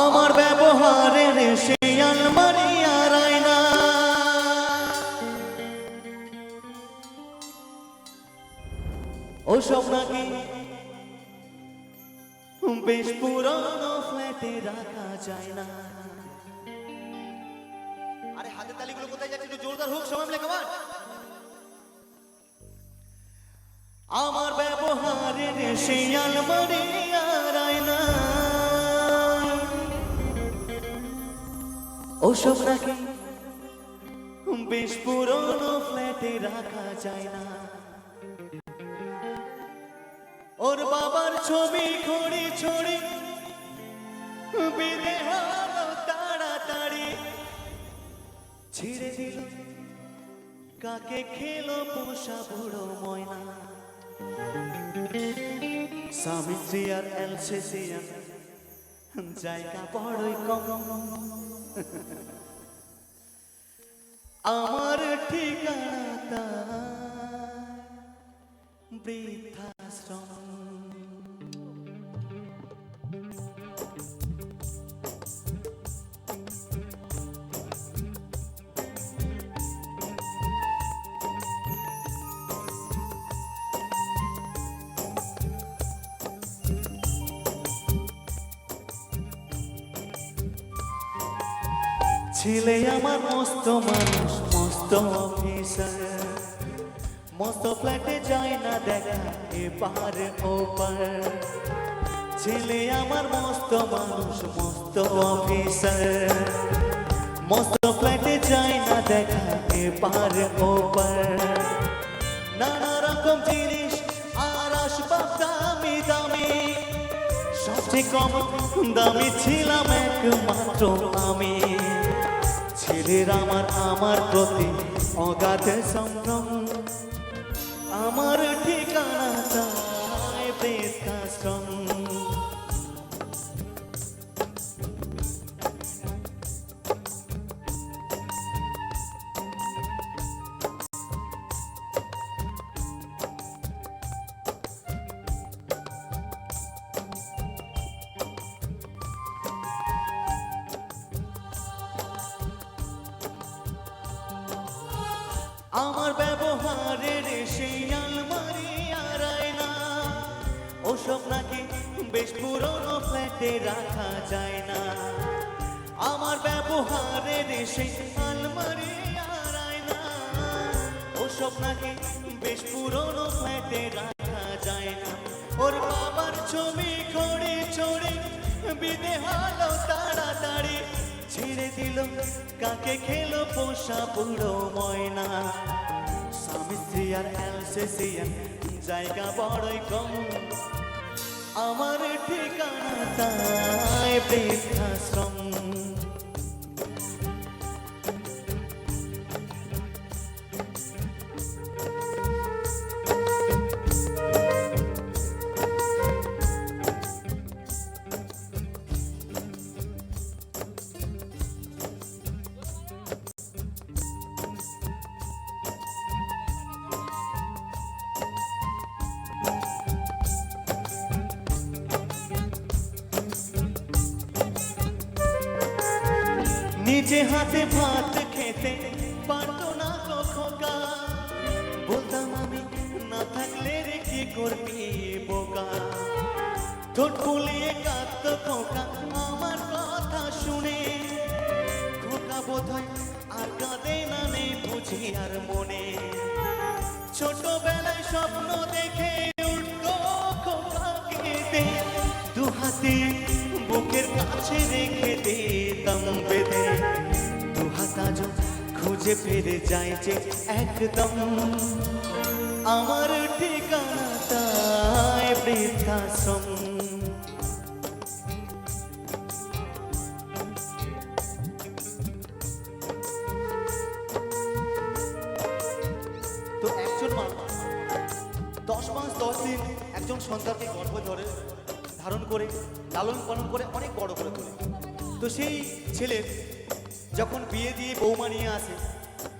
আমার ব্যবহারের সেই আলমারি আয়না ওসব নাকি বেশ পুরনো ফ্ল্যাটে রাখা যায় না। আরে হাতের তালিগুলো কোথায় যাচ্ছে একটু জোরদার হোক সবাই মিলে কমান আমার ব্যবহারের সেই আলমারি ওসব নাকি বেশ পুরনো ফ্ল্যাটে রাখা যায় না। ওর বাবার ছবি খড়ি ছড়ি বিদে হলো তাড়াতাড়ি ছিঁড়ে দিল। কাকে খেলো পোষা বুড়ো ময়না। সাবিত্রী আর এলসেসিয়ান, জায়গা বড়ই কম। আমার ঠিকানা বৃদ্ধাশ্রম। ছেলে আমার মস্ত মানুষ, মস্ত অফিসার মস্ত ফ্ল্যাটে যায় না দেখা এপার ওপার। ছেলে আমার মস্ত মানুষ, মস্ত অফিসার মস্ত ফ্ল্যাটে যায় না দেখা এপার ওপার। নানা রকম জিনিস আর আসবাব দামি দামি। সবচেয়ে কম দামি ছিলাম একমাত্র আমি। ছেলের আমার আমার প্রতি অগাধ সম্ভ্রম আমার ঠিকানা আমার ব্যবহারের সেই আলমারি আর আয়না ওসব নাকি বেশ পুরনো ফ্ল্যাটে রাখা যায় না। আমার ব্যবহারের সেই আলমারি আর আয়না ওসব নাকি বেশ পুরনো ফ্ল্যাটে রাখা যায় না। ওর বাবার ছবি করে চড়ে বিদে হলো তাড়াতাড়ি ছেড়ে দিল, কাকে খেলো পোষা পুরো ময়না? স্বামী স্ত্রী আর অ্যালসেসিয়ান, জায়গা বড়ই কম। আমার ঠিকানা তাই বৃদ্ধাশ্রম। নিজে হাতে ভাত খেতে পারতো না খোকা বলতাম আমি, না থাকলে রে কি করবি বোকা? ঠোঁট ফুলিয়ে কাঁদতো খোকা, আমার কথা শুনে। খোকা বোধহয় আর কাঁদে না নেই বুঝি আর মনে। ছোটবেলায় স্বপ্ন দেখে উঠতো খোকা কেঁদে দু হাতে বুকের কাছে রেখে দিতাম বেঁধে। আজ খুঁজে ফিরে যায় যে একদম। আমার ঠিকানা বৃদ্ধাশ্রম। তো একজন দশ মাস, দশ দিন একজন সন্তানকে গর্ভ ধরে, ধারণ করে, লালন পালন করে অনেক বড় করে তোলে। তো সেই ছেলের যখন বিয়ে দিয়ে বৌমা নিয়ে আসে,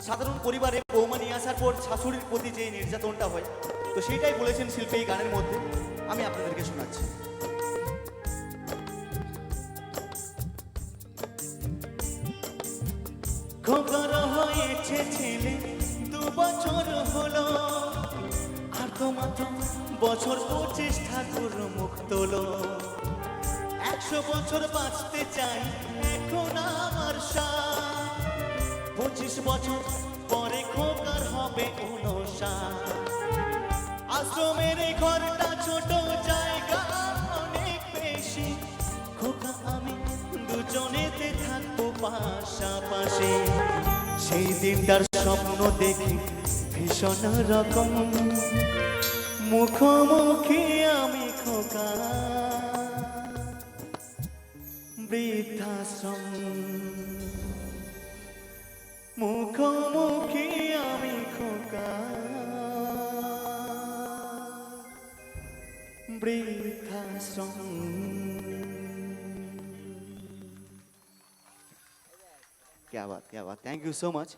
সাধারণ পরিবারে বৌমা নিয়ে আসার পর শাশুড়ির প্রতি যে নির্যাতনটা হয়, তো সেটাই বলেছেন শিল্পী এই গানের মধ্যে। আমি আপনাদেরকে শোনাচ্ছি। খবর হয়েছে ছেলে, দু বছর হলো। আর তোমার বছর পঁচিশ ঠাকুর মুখ তোলো। একশো বছর বাঁচতে চাই, এখন আমার পঁচিশ বছর পরে খোকার হবে উনষাট। আশ্রমের ঘরটা ছোট জায়গা অনেক বেশি। খোকা, আমি দুজনেতে থাকব পাশাপাশি। সেই দিনটার স্বপ্ন দেখি ভীষণ রকম। মুখোমুখি আমি খোকা। বৃদ্ধাশ্রম মুখোমুখি আমি খোকা বৃদ্ধাশ্রম क्या बात क्या बात थैंक यू सो मच